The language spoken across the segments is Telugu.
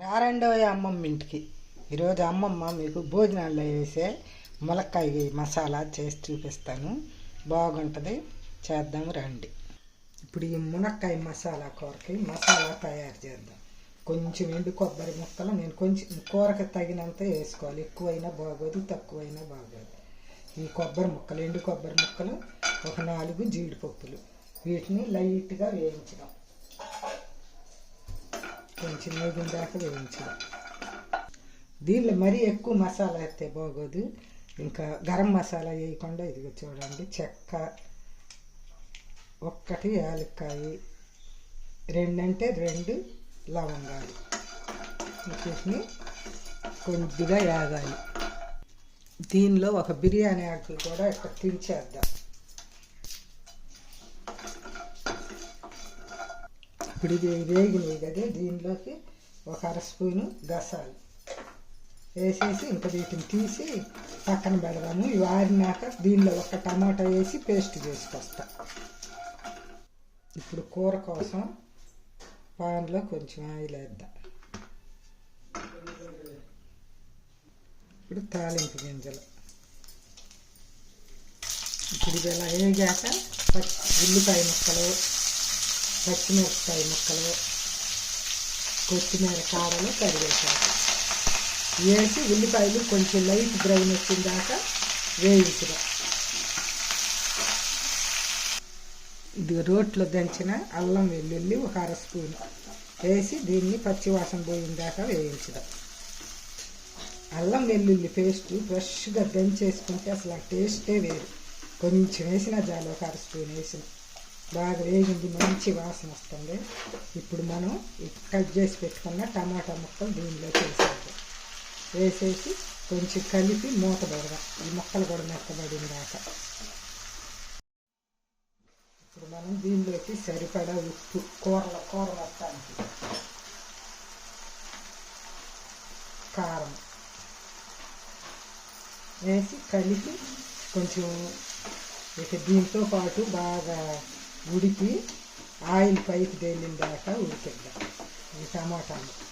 రారండో అమ్మమ్మ ఇంటికి. ఈరోజు అమ్మమ్మ మీకు భోజనాల్లో వేసే ములక్కాయ మసాలా చేసి చూపిస్తాను. బాగుంటుంది. చేద్దాం రండి. ఇప్పుడు ఈ మునక్కాయ మసాలా కూరకి మసాలా తయారు చేద్దాం. కొంచెం ఎండు కొబ్బరి ముక్కలు నేను కొంచెం కూరకి తగినంత వేసుకోవాలి. ఎక్కువైనా బాగోదు తక్కువైనా బాగోదు. ఈ కొబ్బరి ముక్కలు ఎండు కొబ్బరి ముక్కలు ఒక నాలుగు జీడిపప్పులు. వీటిని లైట్గా వేయించడం. కొంచెం వేగిన వేయించాలి దీనిలో మరీ ఎక్కువ మసాలా వేస్తే బాగోదు. ఇంకా గరం మసాలా వేయకుండా ఇదిగో చూడండి చెక్క ఒక్కటి యాలక్కాయ రెండంటే రెండు లవంగాలు. వీటిని కొద్దిగా యాగాలి. దీనిలో ఒక బిర్యానీ ఆకులు కూడా ఇక్కడ తించేద్దాం ఇప్పుడు ఇది వేగినవి కదా దీనిలోకి ఒక అర స్పూను గసాలు వేసేసి ఇంకా వీటిని తీసి పక్కన పెడదాము. ఇవి ఆరినాక దీనిలో ఒక టమాటా వేసి పేస్ట్ చేసుకొస్తా. ఇప్పుడు కూర కోసం పాన్లో కొంచెం ఆయిల్ వేద్దాం. ఇప్పుడు తాలింపు గింజలు. ఇప్పుడు ఇది ఎలా వేగాక ఉల్లిపాయ ముక్కలు పచ్చిమిరపకాయ ముక్కలు కొత్తిమీర కాడలు కరివేపాకు. వేసి ఉల్లిపాయలు కొంచెం లైట్ బ్రౌన్ వచ్చిన దాకా వేయించడం ఇది రోట్లో దంచిన అల్లం వెల్లుల్లి ఒక అర స్పూన్ వేసి దీన్ని పచ్చివాసన పోయిన దాకా వేయించడం అల్లం వెల్లుల్లి పేస్ట్ ఫ్రెష్గా దంచేసుకుంటే అసలు ఆ టేస్టే వేరు. కొంచెం వేసిన చాలు ఒక అర స్పూన్ వేసిన. బాగా వేగింది మంచి వాసన వస్తుంది. ఇప్పుడు మనం కట్ చేసి పెట్టుకున్న టమాటా ముక్కలు దీనిలో వేసేద్దాం. వేసేసి కొంచెం కలిపి మూత పెడదాం. ఈ ముక్కలు కూడా మెత్తబడిన దాకా. ఇప్పుడు మనం దీనిలోకి సరిపడా ఉప్పు కూరల కూర మొత్తానికి. కారం వేసి కలిపి కొంచెం ఇక దీంతో పాటు బాగా ఉడికి ఆయిల్ పైకి తేలిన దాకా ఉడికిద్దాం. ఈ టమాటాలు.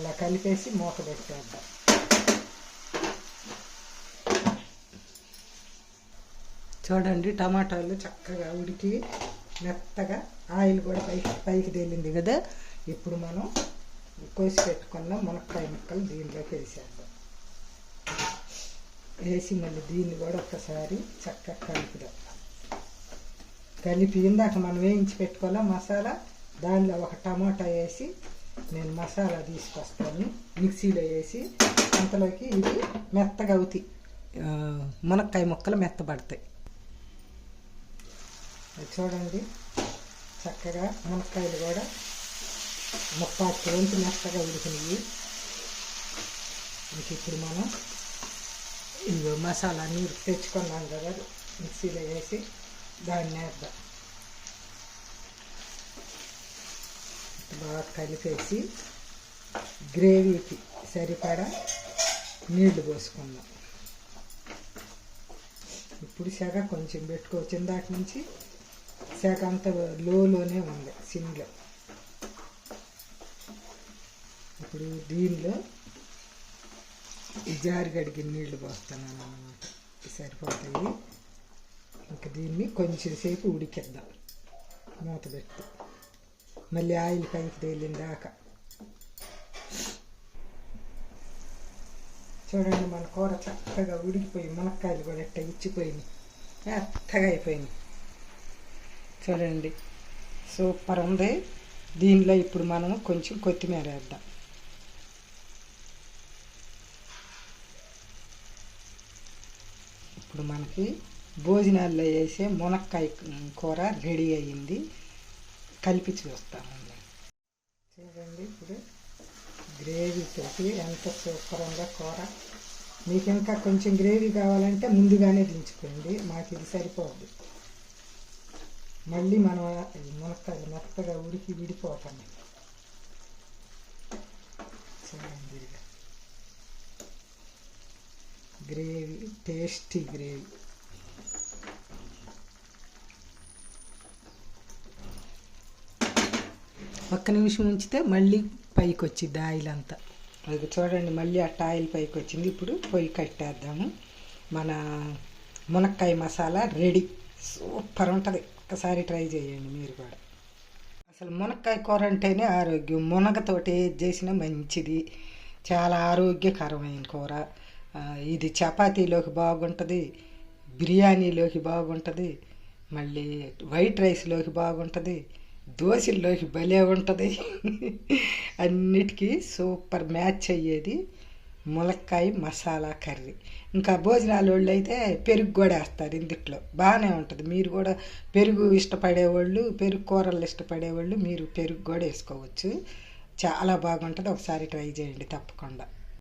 ఇలా కలిపేసి మూత పెట్టేద్దాం. చూడండి టమాటాలు చక్కగా ఉడికి మెత్తగా ఆయిల్ కూడా పైకి పైకి తేలింది కదా? ఇప్పుడు మనం కోసి పెట్టుకున్న మునక్కాయ ముక్కలు దీనిలోకి వేసేద్దాం. వేసి మళ్ళీ దీన్ని కూడా ఒక్కసారి చక్కగా కలుపుదాం. కలిపి ఇందాక మనం వేయించి పెట్టుకోవాలా? మసాలా. దానిలో ఒక టమాటా వేసి నేను మసాలా తీసుకొస్తాను. మిక్సీలో వేసి అంతలోకి ఇది మెత్తగా అవుతాయి. మునక్కాయ ముక్కలు మెత్తబడతాయి. అది చూడండి. చక్కగా మునక్కాయలు కూడా ముప్పాతి వంతు మెత్తగా ఉడికినవి. ఇంక ఇప్పుడు మనం ఇవి మసాలా నీరు తెచ్చుకున్నాం కదా మిక్సీలో వేసి దాన్ని వేద్దాం బాగా కలిపేసి గ్రేవీకి సరిపడా నీళ్ళు పోసుకుందాం. ఇప్పుడు సెగ కొంచెం పెట్టుకోవచ్చు ఇందాక నుంచి సెగ అంత లోలోనే ఉంది సిమ్లో. ఇప్పుడు దీనిలో ఈ జారి గడికి నీళ్ళు పోస్తాను అన్నమాట సరిపోతాయి. ఇంకా దీన్ని కొంచెం సేపు ఉడికిద్దాం మూత పెట్టి మళ్ళీ ఆయిల్ పైకి తేలిన దాకా చూడండి మన కూర చక్కగా ఉడికిపోయి మునక్కాయలు కూడా ఎట్ట ఇచ్చిపోయినాయి మెత్తగా అయిపోయినాయి చూడండి సూపర్ ఉంది దీనిలో ఇప్పుడు మనం కొంచెం కొత్తిమీర వేద్దాం ఇప్పుడు మనకి భోజనాల్లో వేసే మునక్కాయ కూర రెడీ అయ్యింది. కలిపి చూస్తామండి చూడండి ఇప్పుడు గ్రేవీ తోటి ఎంత సూపర్ ఉందో కూర. మీకు ఇంకా కొంచెం గ్రేవీ కావాలంటే ముందుగానే దించుకోండి. మాకు ఇది సరిపోదు. మళ్ళీ మనం ఈ మునక్కాయలు మెత్తగా ఉడికి విడిపోతాం. చూడండి. Gravy tasty gravy. ఒక్క నిమిషం ఉంచితే మళ్ళీ పైకి వచ్చింది ఆయిల్ అంతా. అది చూడండి మళ్ళీ అట్ట ఆయిల్ పైకి వచ్చింది ఇప్పుడు పొయ్యి కట్టేద్దాము. మన మునక్కాయ మసాలా రెడీ. సూపర్ ఉంటుంది. ఒకసారి ట్రై చేయండి మీరు కూడా. అసలు మునక్కాయ కూర అంటేనే ఆరోగ్యం. మునగతోటి ఏది చేసినా మంచిది. చాలా ఆరోగ్యకరమైన కూర. ఇది చపాతీలోకి బాగుంటుంది బిర్యానీలోకి బాగుంటుంది మళ్ళీ వైట్ రైస్లోకి బాగుంటుంది దోశల్లోకి భలే ఉంటుంది. అన్నిటికీ సూపర్ మ్యాచ్ అయ్యేది ములక్కాయ మసాలా కర్రీ. ఇంకా భోజనాలు వాళ్ళు అయితే పెరుగు కూడా వేస్తారు ఇందుట్లో. బాగానే ఉంటుంది. మీరు కూడా పెరుగు ఇష్టపడేవాళ్ళు పెరుగు కూరలు ఇష్టపడేవాళ్ళు మీరు పెరుగు కూడా వేసుకోవచ్చు. చాలా బాగుంటుంది. ఒకసారి ట్రై చేయండి తప్పకుండా.